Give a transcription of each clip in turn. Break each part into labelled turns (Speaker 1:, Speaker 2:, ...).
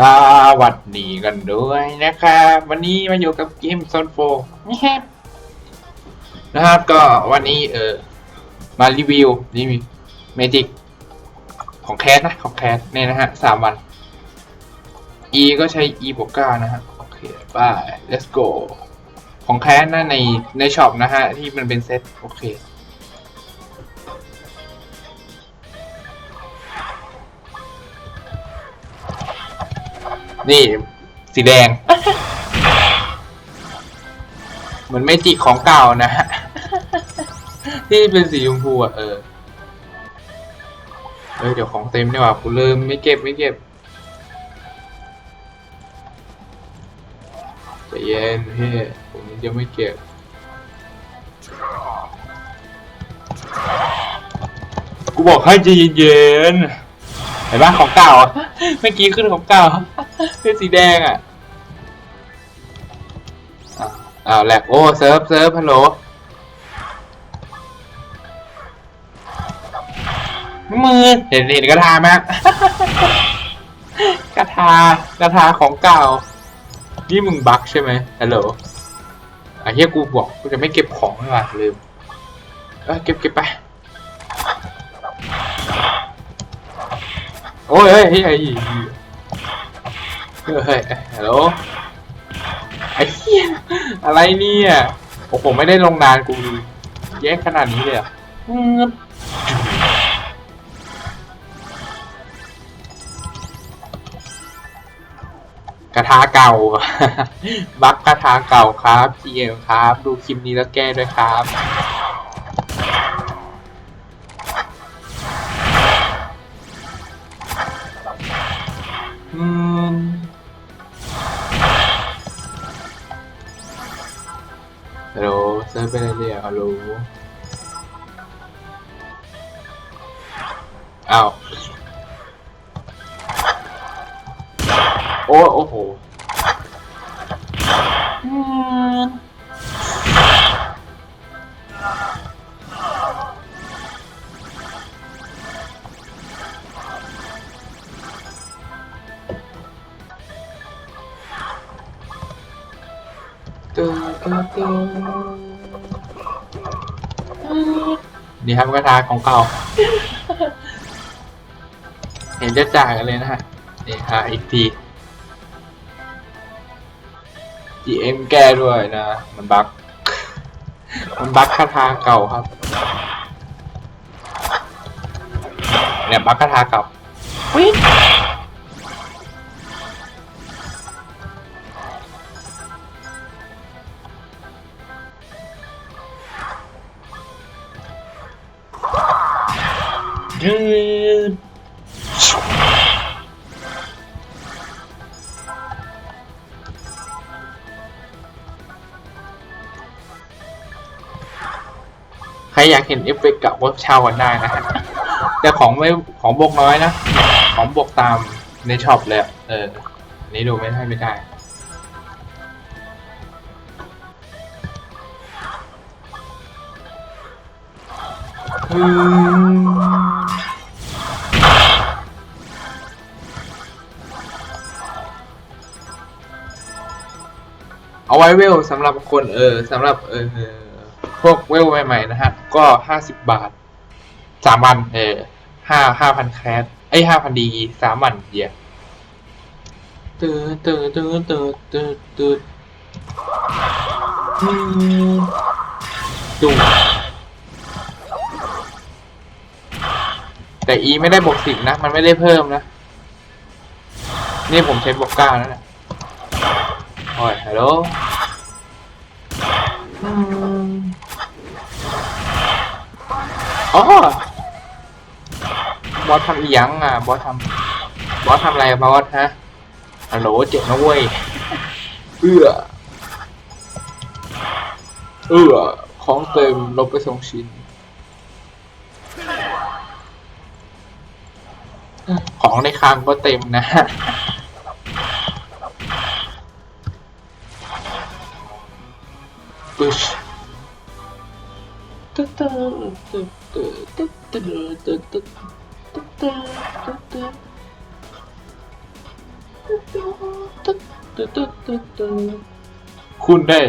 Speaker 1: สวัสดีกันด้วยนะครับวันนี้มาอยู่กับเกมโซนโฟนะครับนะครับก็วันนี้เออมารีวิวรีวิวเมจิกของแคสนะของแคสเนี่ยนะฮะสามวัน E ก็ใช้ E บวกเก้านะฮะโอเคไป let's go ของแคสนะในในช็อปนะฮะที่มันเป็นเซ็ตโอเค นี่ สีแดง เหมือนไม่จิกของเก่านะฮะ ที่เป็นสีชมพูอะเออเออเดี๋ยวของเต็มดีกว่ากูลืมไม่เก็บไม่เก็บใจเย็นพี่ผมยังไม่เก็บกูบอกให้ใจเย็นๆเห็นปะของเก่าอะเมื่อกี้ขึ้นของเก่า เป็นสีแดงอะอ้าวอ้าแหลกโอ้เซิร์ฟเซิร์ฟฮัลโหลมือเห็นเห็นกระทาไหมกระทากระทาของเก่า นี่มึงบั๊กใช่ไหมฮัลโหลอะเฮียกูบอกกูจะไม่เก็บของไม่ว่าลืมเออเก็บเก็บไปโอ้ยเฮ้ยเฮ้ย เฮ้ยฮัลโหลไอ้เหี้ยอะไรเนี่ยโอ้โหไม่ได้ลงนานกูแย่ขนาดนี้เลยอะกระทาเก่า บักกระทาเก่าครับพีเอ็มครับ ดูคลิปนี้แล้วแก้ด้วยครับ อืม เดินไปเรื่ยรู้เอาโอ้โอ้โห嘟嘟嘟。 นี่ครับกระทาของเก่า เห็นจะจ่ายกันเลยนะฮะนี่หาอีกที GM แก้ด้วยนะ มันบั๊กมันบั๊กคาถาเก่าครับ เนี่ยบั๊กคาถาเก่าวิยื ใครอยากเห็นเอฟเฟกต์กับก็เช่ากันได้นะฮะแต่ของไม่ของบวกน้อยนะ ของบวกตามในช็อปเลยเอออันนี้ดูไม่ได้ไม่ได้ เอาไว้เวลสำหรับคนเออสำหรับเออพวกเวลใหม่ๆนะฮะ ก็ห้าสิบบาทสามวันเออห้าห้าพันแคสไอห้าพันดีสามวันเดียวตื่นตื่นตื่นตื่นตื่นตื่นอืมจุง แต่อีไม่ได้บวกสิบนะ มันไม่ได้เพิ่มนะ นี่ผมใช้บวกเก้านะโอ้ยฮัลโหลอ๋อบอสทำอียังอะ บอสทำบอสทำอะไรบอสฮะฮัลโหลเจ็บนะเว้ยเอื้อเอื้อของเต็มลบไปสองชิ้น ของในคลังก็เต็มนะปึ๊ชตึ๊ดตึ๊ดตึ๊ดตึ๊ดตึ๊ดตึ๊ดตึ๊ดตึ๊ดตึ๊ดตึ๊ดคุณได้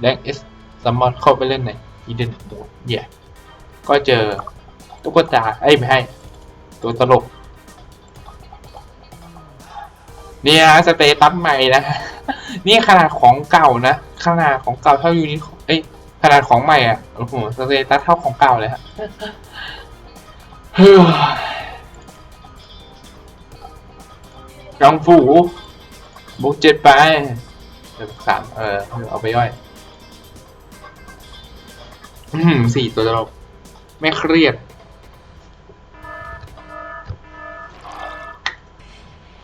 Speaker 1: แดงเอสซัมมอนเข้าไปเล่นในอีเดนโดเย่ก็เจอตุ๊กตาไอ้ยไม่ให้ ตัวตลก เนี่ยสเตตัสใหม่นะ นี่ขนาดของเก่านะ ขนาดของเก่าเท่ายูนิคเอ้ยขนาดของใหม่อะโอ้โหสเตตัสเท่าของเก่าเลยฮะเฮ้ยกังฟูบุกเจ็ดไปเสามเออเอาไปย่อยอื้อหือสี่ตัวตลกไม่เครียด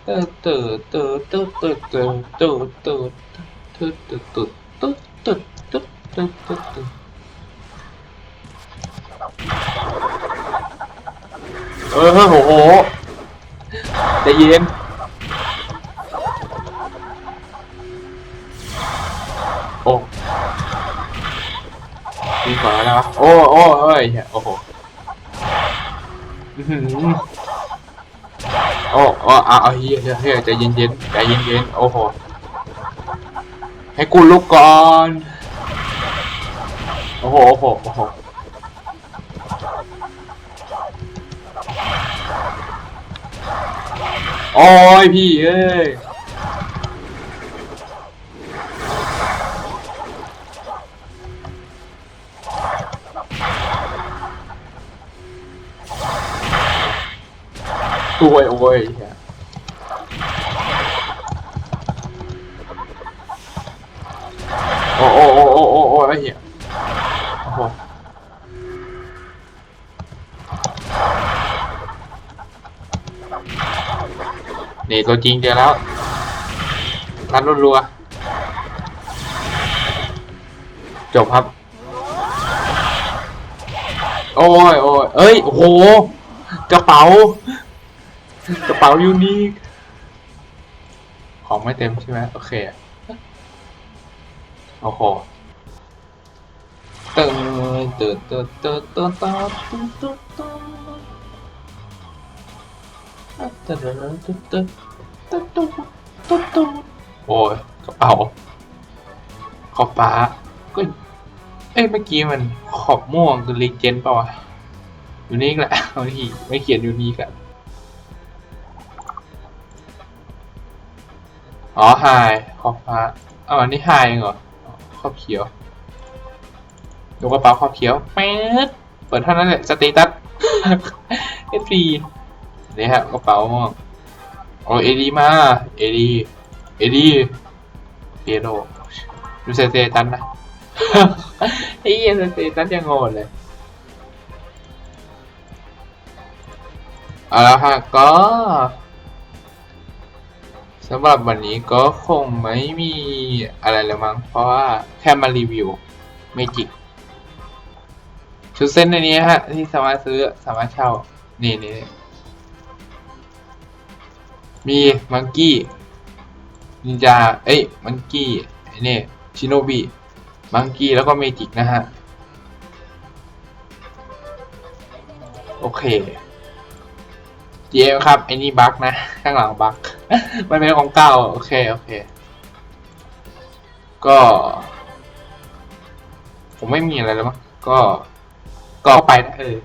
Speaker 1: ตอเตอเตอเตอเตอเตอเตอเตอเตอเตอเตอเตอเตอเตอเตอเตอเตอเออโอ้โหใจเย็นโอ้ดีกว่าแล้วนะโอ้โอ้เอ้ยโอ้โหอื้อหือ โอ้โอ้เอาเอาเฮียเฮียเยใจเย็นเย็นๆใจเย็นเย็นๆโอ้โห ให้กูลุกก่อน โอ้โห โอ้โห โอ้โห โอ้ยพี่เอ้ย โอ้ยโอ้ยเหี้ยโอ้โอ้โอ้โอ้โอ้โอ้ไอ้เหี้ยโอ้โหนี่ตัวจริงเจอแล้วรัดรัวจบครับ โอ้ยโอ้ยเอ้ย โอ้โห กระเป๋า กระเป๋ายูนิคของไม่เต็มใช่ไหมโอเคโอ้โหเติมเติมเติมเติมเติมเติมเติมเติมเติมเติมเติมเติมเติมเติมเติมเติมเติมโอ้ยกระเป๋าขอบฟ้าก็เอ้ยเมื่อกี้มันขอบม่วงคือลีเจนเปล่าวะยูนิคแหละเอาที่ไม่เขียนยูนิคอะ อ๋อไฮขอบฟ้าอ๋ออันนี้ไฮเองเหรออ๋อขอบเขียว ดูกระเป๋าขอบเขียวแป๊ดเปิดเท่านั้นแหละสเตตัสเอฟซีนี่ฮะกระเป๋าม่วงโอ้เอดีมาเอดีเอดีเปียโรดูสเตตัสนะไอ้เหี้ยสเตตัสยังโง่เลยเอาละฮะก็ สำหรับวันนี้ก็คงไม่มีอะไรแล้วมั้ง เพราะว่าแค่มารีวิวเมจิกชุดเส้นในนี้ฮะ ที่สามารถซื้อสามารถเช่า นี่นี่มีมังกี้นินจา เอ้ยมังกี้ไอ้นี่ชิโนบิมังกี้แล้วก็เมจิกนะฮะ โอเค GM ครับไอ้นี่บั๊กนะ ข้างหลังบั๊ก มันเป็นของเก่าโอเคโอเค ก็ ผมไม่มีอะไรแล้วมั้งก็ ก็ไปนะเออ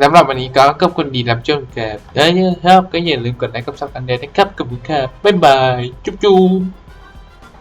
Speaker 1: สำหรับวันนี้ก็ขอบคุณดีรับชมครับเอ้ยครับก็อย่าลืมกดไลค์กับซับกันเดนนะครับกับคุณครับบ๊ายบาย จุ๊บจุ๊บ